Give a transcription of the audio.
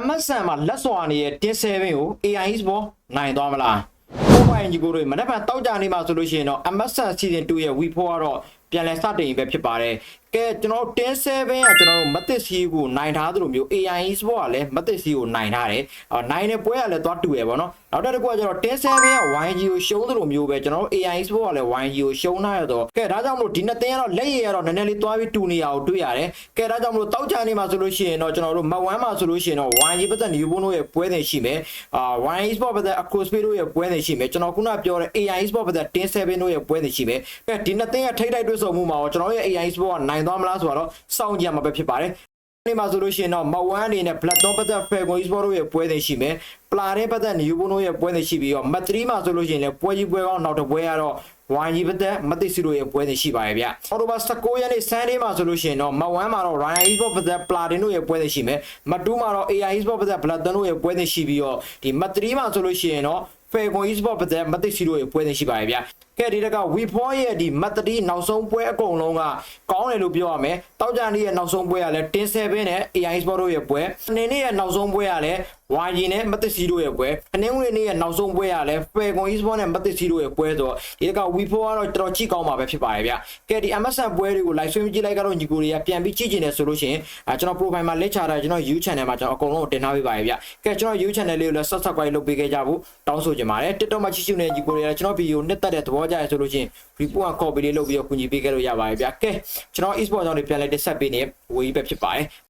MSN မှာလက်စွာနေတဲ့တင်း7ကို AI Sport နိုင်သွားမလားကိုပိုင်ကြီးကိုတွေမနေ့ကတောက်ကြနေမှာဆိုလို့ရှိရင်တော့ MSN Season 2ရဲ့ V4 ကတော့ပြန်လည်စတင်ပဲဖြစ်ပါတယ် ကဲကျွန်တော်တို့တင်း7ကကျွန်တော်တို့မသစ်စီကိုနိုင်ထားသလိုမျိုး AI Sport ကလည်းမသစ်စီကိုနိုင်ထားတယ်အော်နိုင်တဲ့ပွဲကလည်းသွားတူရယ်ပေါ့နော်နောက်တစ်ခုကကျွန်တော်တင်း7က YG ကိုရှုံးသလိုမျိုးပဲကျွန်တော်တို့ AI Sport ကလည်း YG ကိုရှုံးထားရတော့ကဲဒါကြောင့်မလို့ဒီနှစ်သင်းကတော့လက်ရည်ကတော့နည်းနည်းလေးသွားပြီးတူနေရအောင်တွေ့ရတယ်ကဲဒါကြောင့်မလို့တောက်ချနေမှာဆိုလို့ရှိရင်တော့ကျွန်တော်တို့မဝမ်းမှာဆိုလို့ရှိရင်တော့ YG ပတ်သက်နေဘုံတို့ရဲ့ပွဲတွေရှိမယ်အာ YG Sport ပတ်သက် Acrospace တို့ရဲ့ပွဲတွေရှိမယ်ကျွန်တော်ခုနပြောတဲ့ AI Sport ပတ်သက်တင်း7တို့ရဲ့ပွဲတွေရှိမယ်ကဲဒီနှစ်သင်းရဲ့ထိတ်တိုက်တွေ့ဆုံမှုမှာတော့ကျွန်တော်ရဲ့ AI Sport ကနိုင်သွားမလားဆိုတော့စောင့်ကြည့်ရမှာပဲဖြစ်ပါတယ်ဒီမှာဆိုလို့ရှိရင်တော့မဝမ်းအနေနဲ့ Blackstone ပတ်သက် Falcon Esport တို့ရဲ့ပွဲတွေရှိမယ်ပလာတဲ့ပတ်သက်နေဘုံတို့ရဲ့ပွဲတွေရှိပြီးတော့မတ်3မှာဆိုလို့ရှိရင်လည်းပွဲကြီးပွဲကောင်းနောက်တစ်ပွဲကတော့ဝိုင်းကြီးပတ်သက်မသိစီတို့ရဲ့ပွဲတွေရှိပါရဲ့ဗျအော်တိုဘာ19ရက်နေ့ဆန်ဒေးမှာဆိုလို့ရှိရင်တော့မဝမ်းမှာတော့ Ryan Esport ပတ်သက် Platin တို့ရဲ့ပွဲတွေရှိမယ်မတူးမှာတော့ AI Esport ပတ်သက် Blackton တို့ရဲ့ပွဲတွေရှိပြီးတော့ဒီမတ်3မှာဆိုလို့ရှိရင်တော့ Falcon Esport ပတ်သက်မသိစီတို့ရဲ့ပွဲတွေရှိပါရဲ့ဗျကဲဒီတက We4 ရဲ့ဒီမတ်3နောက်ဆုံးပွဲအကုန်လုံးကကောင်းတယ်လို့ပြောရမယ်တောက်ကြနေ့ရဲ့နောက်ဆုံးပွဲကလည်းတင်7နဲ့ AI Esport တို့ရဲ့ပွဲအနေနဲ့ရဲ့နောက်ဆုံးပွဲကလည်း YG နဲ့မသစ်စီတို့ရဲ့ပွဲအနေဝင်နေ့ရဲ့နောက်ဆုံးပွဲကလည်း Falcon Esport နဲ့မသစ်စီတို့ရဲ့ပွဲဆိုတော့ဒီက We4 ကတော့တော်တော်ကြည့်ကောင်းမှာပဲဖြစ်ပါတယ်ဗျ။ကဲဒီ MSN ပွဲတွေကို live stream ကြည့်လိုက်ကတော့ညီကိုတွေကပြန်ပြီးကြည့်ကျင်တယ်ဆိုလို့ရှိရင်အဲကျွန်တော် profile မှာလက်ချတာကျွန်တော် YouTube channel မှာကျွန်တော်အကုန်လုံးကိုတင်ထားပေးပါရဲ့ဗျ။ကဲကျွန်တော် YouTube channel လေးကိုလည်း subscribe လုပ်ပေးခဲ့ကြဖို့တောင်းဆိုချင်ပါတယ်။ TikTok မှာကြည့်ရှုနေတဲ့ညီကိုတွေကကျွန်တော် video နှစ်သက်တဲ့သဘောကျရဆိုလို့ရှိရင် report က copy လေးလုပ်ပြီးတော့ကူညီပေးခဲ့လို့ရပါတယ်ဗျ။ကဲကျွန်တော် e-sport ကြောင့်တွေပြန်လဲတက်ဆက်ပေးနေဝေးပဲဖြစ်ပါတယ်